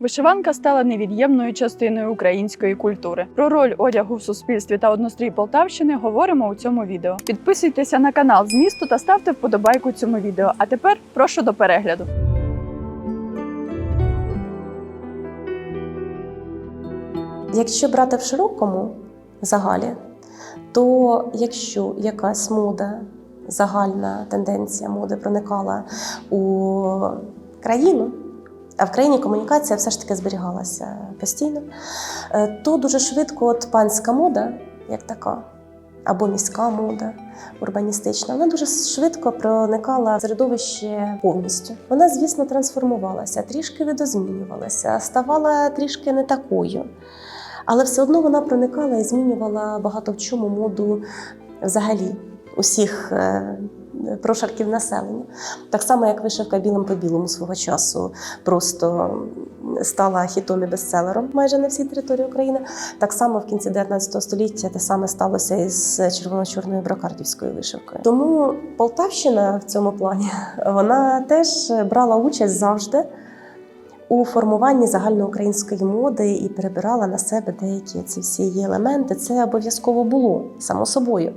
Вишиванка стала невід'ємною частиною української культури. Про роль одягу в суспільстві та однострій Полтавщини говоримо у цьому відео. Підписуйтеся на канал з місту та ставте вподобайку цьому відео. А тепер прошу до перегляду. Якщо брати в широкому загалі, то якщо якась мода, загальна тенденція моди проникала у країну, а в країні комунікація все ж таки зберігалася постійно, е, то дуже швидко от панська мода, як така, або міська мода, урбаністична, вона дуже швидко проникала в середовище повністю. Вона, звісно, трансформувалася, трішки видозмінювалася, ставала трішки не такою. Але все одно вона проникала і змінювала багато в чому моду взагалі усіх е, прошарків населення. Так само, як вишивка білим по білому свого часу просто стала хітом і бестселером майже на всій території України. Так само в кінці 19 століття те саме сталося із червоно-чорною брокардівською вишивкою. Тому Полтавщина в цьому плані вона теж брала участь завжди у формуванні загальноукраїнської моди і перебирала на себе деякі ці всі її елементи. Це обов'язково було само собою.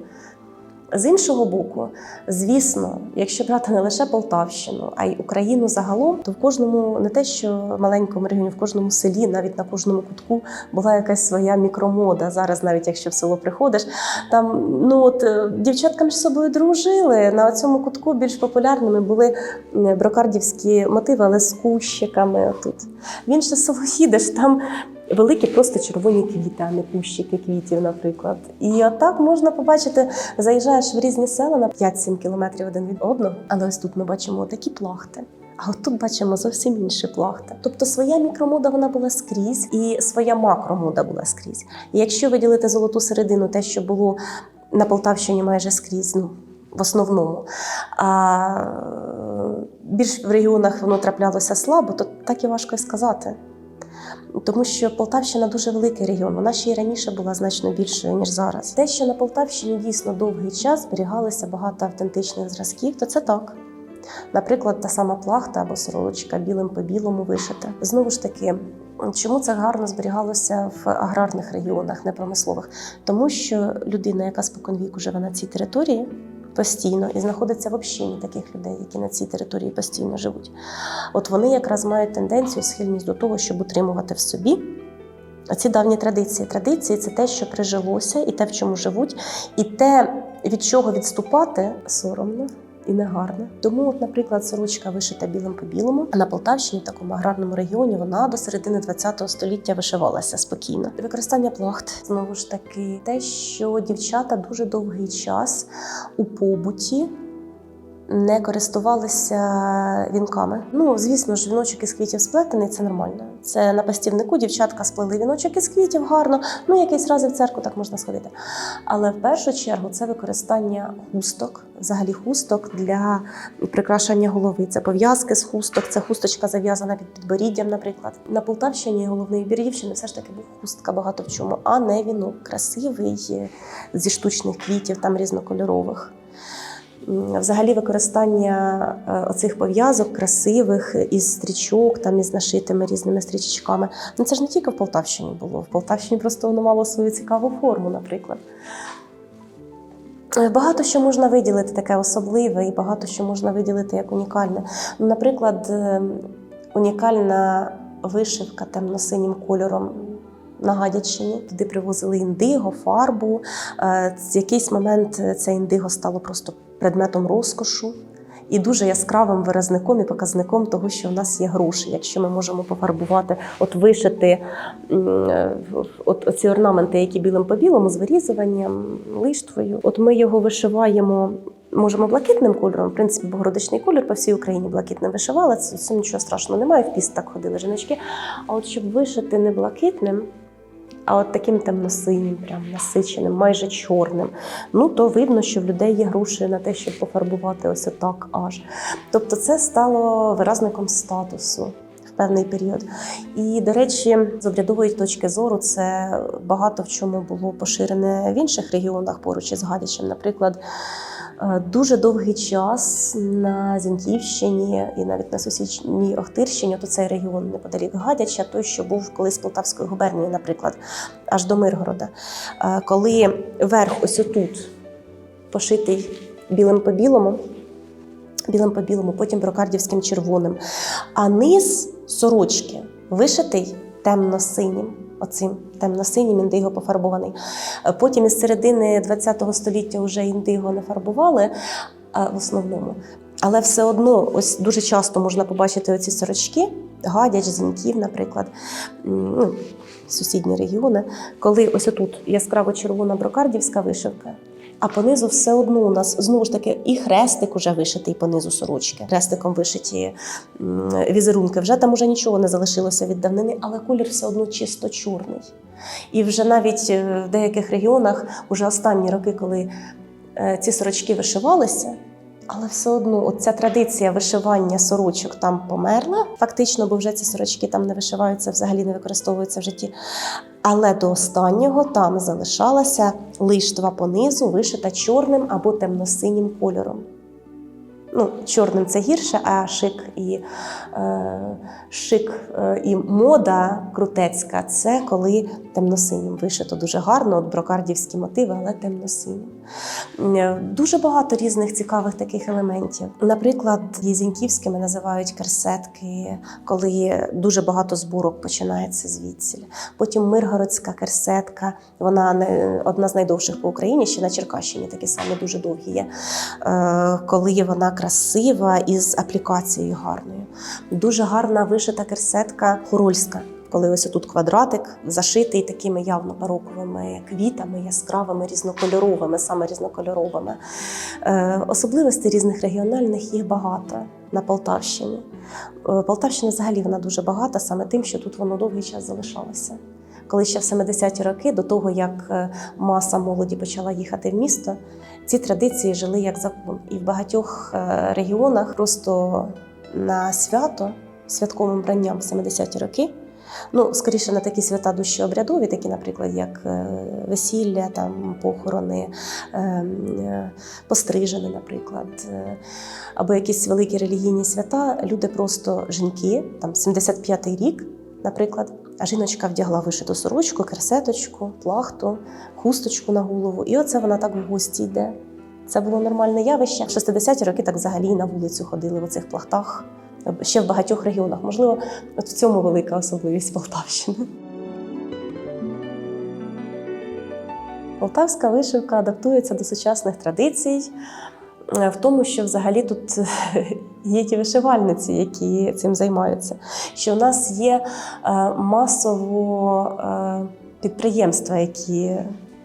З іншого боку, звісно, якщо брати не лише Полтавщину, а й Україну загалом, то в кожному не те, що маленькому регіоні, в кожному селі, навіть на кожному кутку була якась своя мікромода. Зараз, навіть якщо в село приходиш, там ну от е, дівчатка між собою дружили. На цьому кутку більш популярними були брокардівські мотиви, але з кущиками. Тут в інше село їдеш, там великі просто червоні квіти, а не кущики квітів, наприклад. І отак можна побачити, заїжджаєш в різні села на 5-7 кілометрів один від одного. Але ось тут ми бачимо такі плахти. А от тут бачимо зовсім інші плахти. Тобто своя мікромода вона була скрізь, і своя макромода була скрізь. І якщо виділити золоту середину, те, що було на Полтавщині майже скрізь, ну в основному, а більш в регіонах воно траплялося слабо, то так і важко і сказати. Тому що Полтавщина дуже великий регіон, вона ще й раніше була значно більшою ніж зараз. Те, що на Полтавщині дійсно довгий час зберігалося багато автентичних зразків, то це так. Наприклад, та сама плахта або сорочка білим по білому вишита. Знову ж таки, чому це гарно зберігалося в аграрних регіонах, непромислових? Тому що людина, яка споконвіку живе на цій території. Постійно і знаходиться в общині таких людей, які на цій території постійно живуть. От вони якраз мають тенденцію, схильність до того, щоб утримувати в собі ці давні традиції. Традиції це те, що прижилося, і те, в чому живуть, і те, від чого відступати соромно. І негарне. Тому, от, наприклад, сорочка вишита білим по білому, а на Полтавщині, в такому аграрному регіоні, вона до середини ХХ століття вишивалася спокійно. Використання плахт знову ж таки, те, що дівчата дуже довгий час у побуті не користувалися вінками. Ну, звісно ж, віночок із квітів сплетений це нормально. Це на пастівнику дівчатка сплели віночок із квітів гарно. Ну, якийсь раз і в церкву так можна сходити. Але в першу чергу це використання хусток, взагалі хусток для прикрашання голови. Це пов'язки з хусток, це хусточка зав'язана під підборіддям, наприклад. На Полтавщині головний убір дівчини все ж таки був хустка багато в чому, а не вінок красивий зі штучних квітів, там різнокольорових. Взагалі використання е, оцих пов'язок красивих із стрічок, там із нашитими різними стрічечками. Ну це ж не тільки в Полтавщині було. В Полтавщині просто воно мало свою цікаву форму, наприклад. Е, Багато що можна виділити таке особливе, і багато що можна виділити як унікальне. Ну, Наприклад, е, унікальна вишивка темно-синім кольором на Гадячині. Туди привозили індиго, фарбу. Е, В якийсь момент це індиго стало просто предметом розкошу. І дуже яскравим виразником і показником того, що в нас є гроші. Якщо ми можемо пофарбувати, от вишити е, от оці орнаменти, які білим по білому, з вирізуванням, лиштвою. От ми його вишиваємо. Можемо блакитним кольором, в принципі, богородичний колір по всій Україні блакитним вишивали. Це, це нічого страшного немає. В піст так ходили жіночки. А от щоб вишити не блакитним, а от таким темно-синім, прям насиченим, майже чорним. Ну то видно, що в людей є гроші на те, щоб пофарбувати ось отак аж. Тобто, це стало виразником статусу. Певний період. І, до речі, з обрядової точки зору це багато в чому було поширене в інших регіонах поруч із Гадячем. Наприклад, Дуже довгий час на Зіньківщині і навіть на сусідній Охтирщині, то цей регіон неподалік Гадяча, той, що був колись Полтавською губернією, наприклад, аж до Миргорода. Е, Коли верх ось отут пошитий білим по білому, білим по білому, потім брокардівським червоним, а низ сорочки вишитий темно-синім. Оцим темно-синім індиго пофарбований. Е, Потім із середини ХХ століття вже індиго не фарбували е, в основному. Але все одно, ось дуже часто можна побачити оці сорочки, гадяч, зіньків, наприклад, ну, сусідні регіони, коли ось отут яскраво червона брокардівська вишивка. А понизу все одно у нас знову ж таки і хрестик уже вишитий понизу сорочки. Хрестиком вишиті візерунки. Вже там уже нічого не залишилося від давнини, але колір все одно чисто чорний. І вже навіть е, в деяких регіонах, уже останні роки, коли е, ці сорочки вишивалися, але все одно ця традиція вишивання сорочок там померла, фактично, бо вже ці сорочки там не вишиваються, взагалі не використовуються в житті. Але до останнього там залишалася лиштва понизу, вишита чорним або темно-синім кольором. Ну, чорним це гірше, а шик і, е, шик е, і мода крутецька це коли темно-синім вишито дуже гарно, от брокардівські мотиви, але темно-синім. Е, Дуже багато різних цікавих таких елементів. Наприклад, єзіньківськими називають керсетки, коли дуже багато зборок починається звідсіль. Потім Миргородська керсетка, вона не одна з найдовших по Україні, ще на Черкащині такі самі дуже довгі є. Е, Коли вона красива і з аплікацією гарною. Дуже гарна вишита керсетка хорольська. Коли ось тут квадратик зашитий такими явно бароковими квітами, яскравими, різнокольоровими, саме різнокольоровими. Е, особливостей різних регіональних їх багато на Полтавщині. Е, Полтавщина взагалі вона дуже багата саме тим, що тут воно довгий час залишалося. Коли ще в 70-ті роки, до того як е, маса молоді почала їхати в місто, ці традиції жили як закон. І в багатьох регіонах просто на свято святковим бранням в 70-ті роки. Ну, скоріше на такі свята душі обрядові, такі, наприклад, як е, весілля, там, похорони, е, е, пострижені, наприклад, е, або якісь великі релігійні свята. Люди просто жінки, там 75-й рік, наприклад, а жіночка вдягла вишиту сорочку, керсеточку, плахту, хусточку на голову. І оце вона так в гості йде. Це було нормальне явище. В 60-ті роки так взагалі на вулицю ходили в оцих плахтах. Ще в багатьох регіонах. Можливо, от в цьому велика особливість Полтавщини. Полтавська вишивка адаптується до сучасних традицій е, в тому, що взагалі тут е, є ті вишивальниці, які цим займаються. Що у нас є е, масово підприємства, які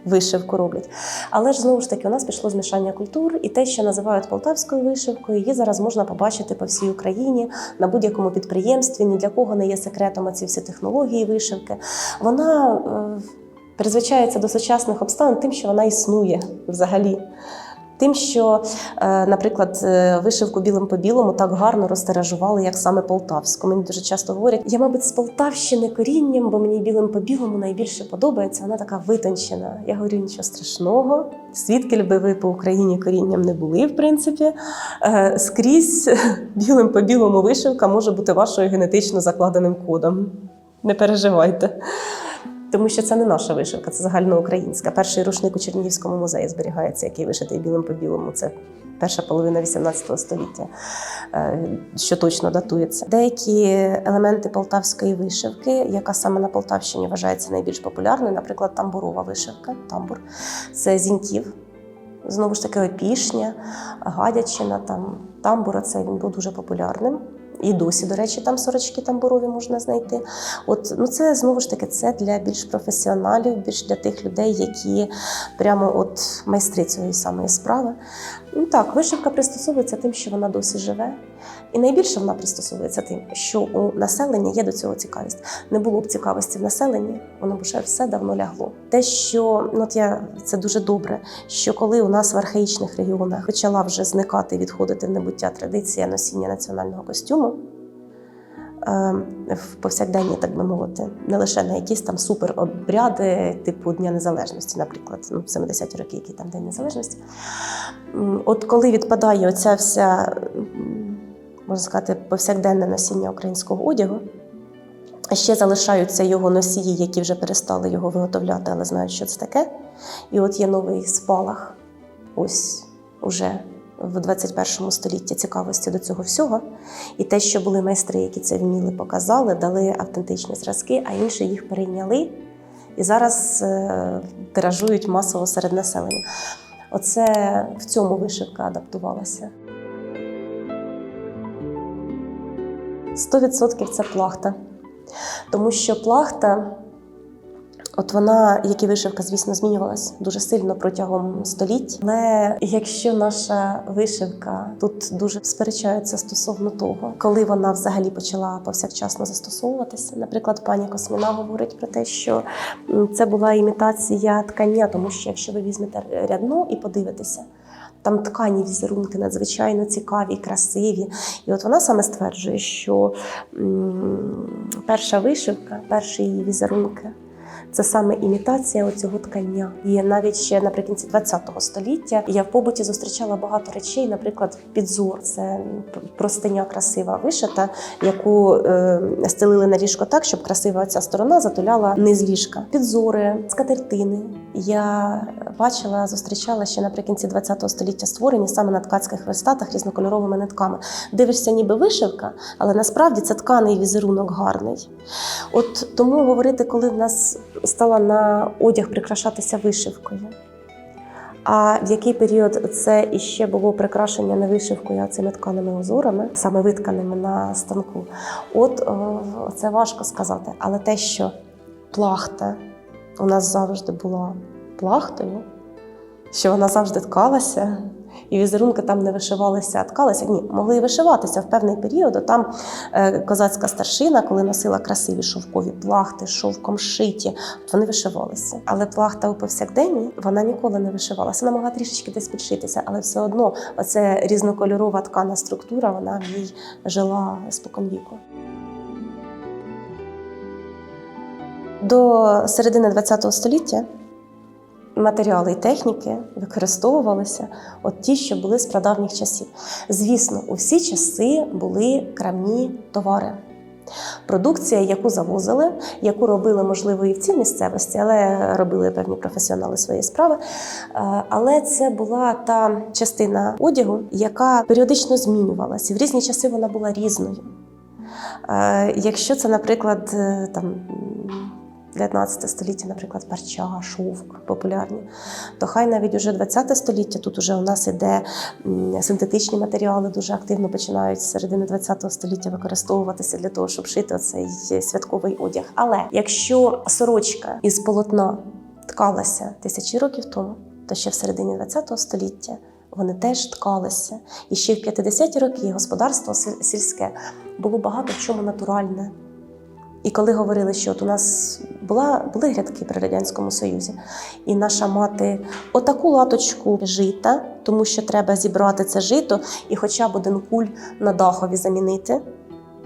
вишивку роблять. Але ж знову ж таки, у нас пішло змішання культур, і те, що називають полтавською вишивкою, її зараз можна побачити по всій Україні на будь-якому підприємстві. Ні для кого не є секретом ці всі технології вишивки. Вона е, призвичається до сучасних обставин тим, що вона існує взагалі. Тим, що, е, наприклад, е, вишивку білим по білому так гарно розтиражували, як саме полтавську. Мені дуже часто говорять, я, мабуть, з Полтавщини корінням, бо мені білим по білому найбільше подобається. Вона така витончена. Я говорю, нічого страшного. Звідки би ви по Україні корінням не були, в принципі, е, скрізь білим по білому вишивка може бути вашою генетично закладеним кодом. Не переживайте. Тому що це не наша вишивка, це загальноукраїнська. Перший рушник у Чернігівському музеї зберігається, який вишитий білим по білому. Це перша половина 18 століття, е, що точно датується. Деякі елементи полтавської вишивки, яка саме на Полтавщині вважається найбільш популярною, наприклад, тамбурова вишивка, тамбур, це зіньків. Знову ж таки, опішня, гадячина, там тамбура, це він був дуже популярним. І досі, до речі, там сорочки тамбурові можна знайти. От ну це знову ж таки це для більш професіоналів, більш для тих людей, які прямо от майстри цієї самої справи. Ну так, вишивка пристосовується тим, що вона досі живе. І найбільше вона пристосовується тим, що у населення є до цього цікавість. Не було б цікавості в населенні, воно б вже все давно лягло. Те, що ну, от я це дуже добре, що коли у нас в архаїчних регіонах почала вже зникати, відходити в небуття традиція носіння національного костюму. Е, в повсякденні, так би мовити, не лише на якісь там супер обряди, типу Дня Незалежності, наприклад, ну, 70-ті роки, який там День Незалежності. От коли відпадає оця вся, можна сказати, повсякденне носіння українського одягу, ще залишаються його носії, які вже перестали його виготовляти, але знають, що це таке. І от є новий спалах, ось уже в 21 столітті цікавості до цього всього. І те, що були майстри, які це вміли, показали, дали автентичні зразки, а інші їх перейняли і зараз е, тиражують масово серед населення. Оце в цьому вишивка адаптувалася. 100% це плахта. Тому що плахта, от вона, як і вишивка, звісно, змінювалась дуже сильно протягом століть. Але якщо наша вишивка тут дуже сперечаються стосовно того, коли вона взагалі почала повсякчасно застосовуватися. Наприклад, пані Косміна говорить про те, що це була імітація ткання, тому що якщо ви візьмете рядно і подивитеся. Там ткані візерунки надзвичайно цікаві, красиві. І от вона саме стверджує, що перша вишивка, перші її візерунки це саме імітація оцього ткання. І навіть ще наприкінці ХХ століття я в побуті зустрічала багато речей, наприклад, підзор це простиня красива вишита, яку е, стелили на ліжко так, щоб красива ця сторона затуляла низ ліжка. Підзори, скатертини. Я бачила, зустрічала ще наприкінці ХХ століття створені саме на ткацьких верстатах різнокольоровими нитками. Дивишся, ніби вишивка, але насправді це тканий візерунок гарний. От тому говорити, коли в нас стала на одяг прикрашатися вишивкою. А в який період це іще було прикрашення не вишивкою, а цими тканими узорами, саме витканими на станку? От о, це важко сказати. Але те, що плахта у нас завжди була плахтою, що вона завжди ткалася, і візерунки там не вишивалися, ткалися. Ні, могли і вишиватися в певний період. Там е, козацька старшина, коли носила красиві шовкові плахти, шовком шиті, вони вишивалися. Але плахта у повсякденні вона ніколи не вишивалася. Вона могла трішечки десь підшитися, але все одно оця різнокольорова ткана структура, вона в ній жила споконвіку. До середини ХХ століття матеріали і техніки використовувалися от ті, що були з прадавніх часів. Звісно, у всі часи були крамні товари. Продукція, яку завозили, яку робили, можливо, і в цій місцевості, але робили певні професіонали своєї справи. Е, Але це була та частина одягу, яка періодично змінювалася. В різні часи вона була різною. Е, Якщо це, наприклад, е, там. М, 19 століття, наприклад, парча, шовк популярні, то хай навіть уже 20 століття тут уже у нас іде синтетичні матеріали, дуже активно починають з середини 20 століття використовуватися для того, щоб шити цей святковий одяг. Але якщо сорочка із полотна ткалася тисячі років тому, то ще в середині 20 століття вони теж ткалися. І ще в 50-ті роки господарство сільське було багато в чому натуральне. І коли говорили, що от у нас була, були грядки при Радянському Союзі, і наша мати отаку латочку жита, тому що треба зібрати це жито і хоча б один куль на дахові замінити.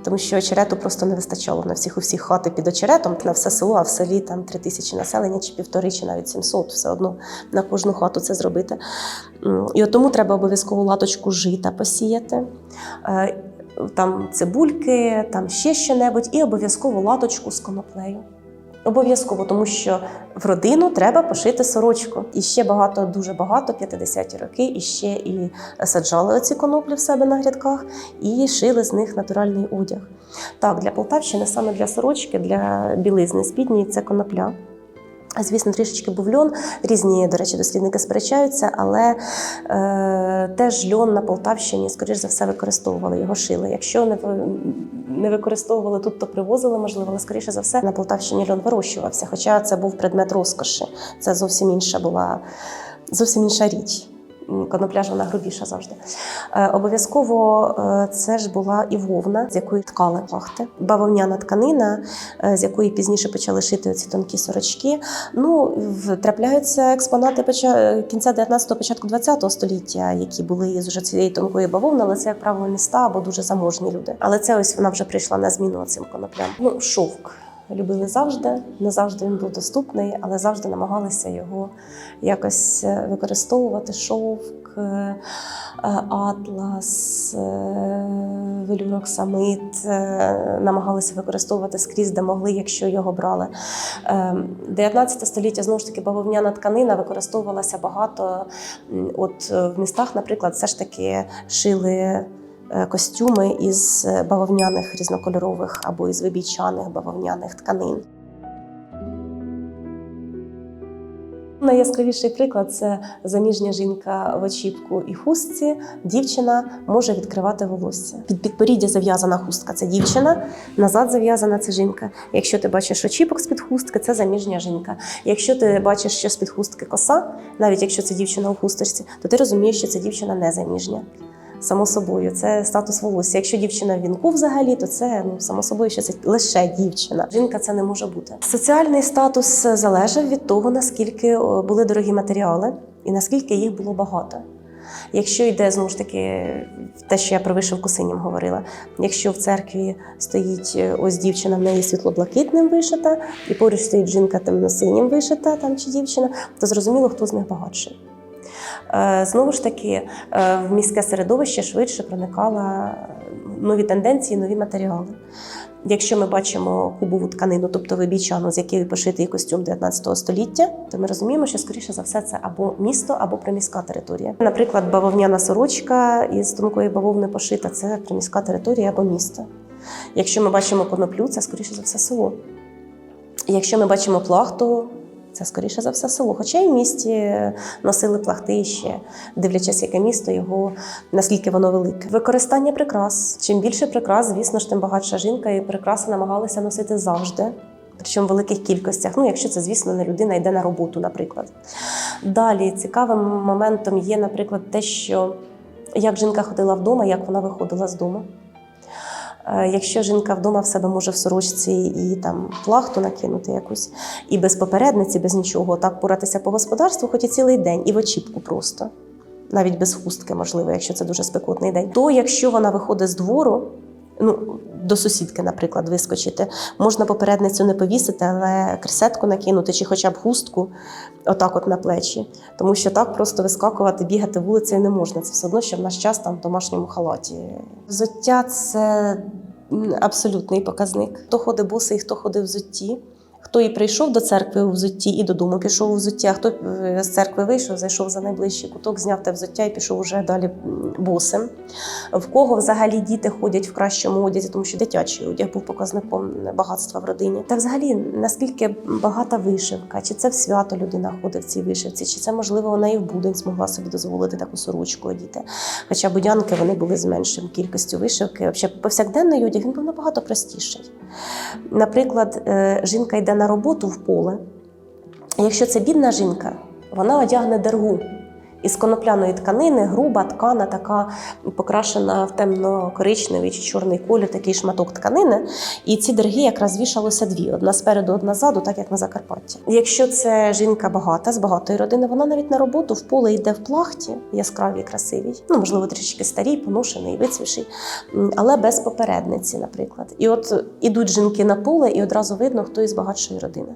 Тому що очерету просто не вистачало на всіх у всіх хати під очеретом, на все село, а в селі там три тисячі населення, чи півтори, чи навіть 700, все одно на кожну хату це зробити. І от тому треба обов'язково латочку жита посіяти. Там цибульки, там ще що-небудь, і обов'язково латочку з коноплею. Обов'язково, тому що в родину треба пошити сорочку. І ще багато, дуже багато, 50-ті роки, і ще і саджали оці коноплі в себе на грядках і шили з них натуральний одяг. Так, для Полтавщини, саме для сорочки, для білизни спідньої це конопля. Звісно, трішечки був льон. Різні, до речі, дослідники сперечаються, але е, теж льон на Полтавщині, скоріш за все, використовували його шили. Якщо не, не використовували тут, то привозили, можливо, але скоріше за все на Полтавщині льон вирощувався. Хоча це був предмет розкоші. Це зовсім інша була зовсім інша річ. Конопля ж вона грубіша завжди. Е, Обов'язково е, це ж була і вовна, з якої ткали плахти. Бавовняна тканина, е, з якої пізніше почали шити ці тонкі сорочки. Ну, трапляються експонати кінця 19-го, початку 20-го століття, які були із уже цієї тонкої бавовни, але це, як правило, міста або дуже заможні люди. Але це ось вона вже прийшла на зміну цим коноплям. Ну, шовк. Любили завжди, не завжди він був доступний, але завжди намагалися його якось е, використовувати. Шовк, е, е, атлас, велюрок самит намагалися використовувати скрізь, де могли, якщо його брали. Е, 19 століття знову ж таки бавовняна тканина використовувалася багато. От в містах, наприклад, все ж таки шили. Е, Костюми із е, бавовняних різнокольорових або із вибійчаних бавовняних тканин. Найяскравіший приклад це заміжня жінка в очіпку і хустці. Дівчина може відкривати волосся. Під підборіддя зав'язана хустка це дівчина, назад зав'язана це жінка. Якщо ти бачиш очіпок з-під хустки, це заміжня жінка. Якщо ти бачиш, що з-під хустки коса, навіть якщо це дівчина у хусточці, то ти розумієш, що це дівчина не заміжня. Само собою, це статус волосся. Якщо дівчина в вінку взагалі, то це ну само собою, що це лише дівчина. Жінка це не може бути. Соціальний статус залежав від того, наскільки були дорогі матеріали і наскільки їх було багато. Якщо йде знову ж таки те, що я про вишивку синім говорила, якщо в церкві стоїть е, ось дівчина, в неї світло-блакитним вишита, і поруч стоїть жінка темно-синім вишита, там чи дівчина, то зрозуміло, хто з них багатший. Е, Знову ж таки, е, в міське середовище швидше проникала нові тенденції, нові матеріали. Якщо ми бачимо кубову тканину, тобто вибійчану, з якої пошитий костюм 19 століття, то ми розуміємо, що скоріше за все це або місто, або приміська територія. Наприклад, бавовняна сорочка із тонкої бавовни пошита це приміська територія або місто. Якщо ми бачимо коноплю, це скоріше за все село. Якщо ми бачимо плахту, це скоріше за все село. Хоча в місті носили плахти ще, дивлячись, яке місто його, наскільки воно велике. Використання прикрас. Чим більше прикрас, звісно ж, тим багатша жінка, і прикраси намагалися носити завжди. Причому в великих кількостях. Ну, якщо це, звісно, не людина йде на роботу, наприклад. Далі цікавим моментом є, наприклад, те, що як жінка ходила вдома, як вона виходила з дому. Е, Якщо жінка вдома в себе може в сорочці і там плахту накинути якусь, і без попередниці, без нічого, так поратися по господарству, хоч і цілий день, і в очіпку просто, навіть без хустки, можливо, якщо це дуже спекотний день. То якщо вона виходить з двору, ну до сусідки, наприклад, вискочити, можна попередницю не повісити, але кресетку накинути чи хоча б хустку, отак, от на плечі. Тому що так просто вискакувати, бігати вулицею не можна. Це все одно, що в наш час там в домашньому халаті. Взуття це абсолютний показник. Хто ходить босий, хто ходив в взутті. Хто і прийшов до церкви у взутті, і додому пішов у взуття, хто е, з церкви вийшов, зайшов за найближчий куток, зняв те взуття і пішов уже далі босим. В кого взагалі діти ходять в кращому одязі, тому що дитячий одяг був показником багатства в родині. Та взагалі наскільки багата вишивка, чи це в свято людина ходить в цій вишивці, чи це можливо вона і в будень змогла собі дозволити таку сорочку одіти. Хоча будянки вони були з меншим кількістю вишивки. Взагалі, повсякденний одяг він був набагато простіший. Наприклад, е, жінка йде на роботу в поле. Якщо це бідна жінка, вона одягне дергу із конопляної тканини, груба ткана, така покрашена в темно-коричневий чи чорний колір, такий шматок тканини. І ці дерги якраз вішалося дві: одна спереду, одна ззаду, так як на Закарпатті. Якщо це жінка багата, з багатої родини, вона навіть на роботу в поле йде в плахті, яскравій, красивій, ну можливо, трішки старій, поношений, вицвіший, але без попередниці, наприклад. І от ідуть жінки на поле, і одразу видно, хто із багатшої родини.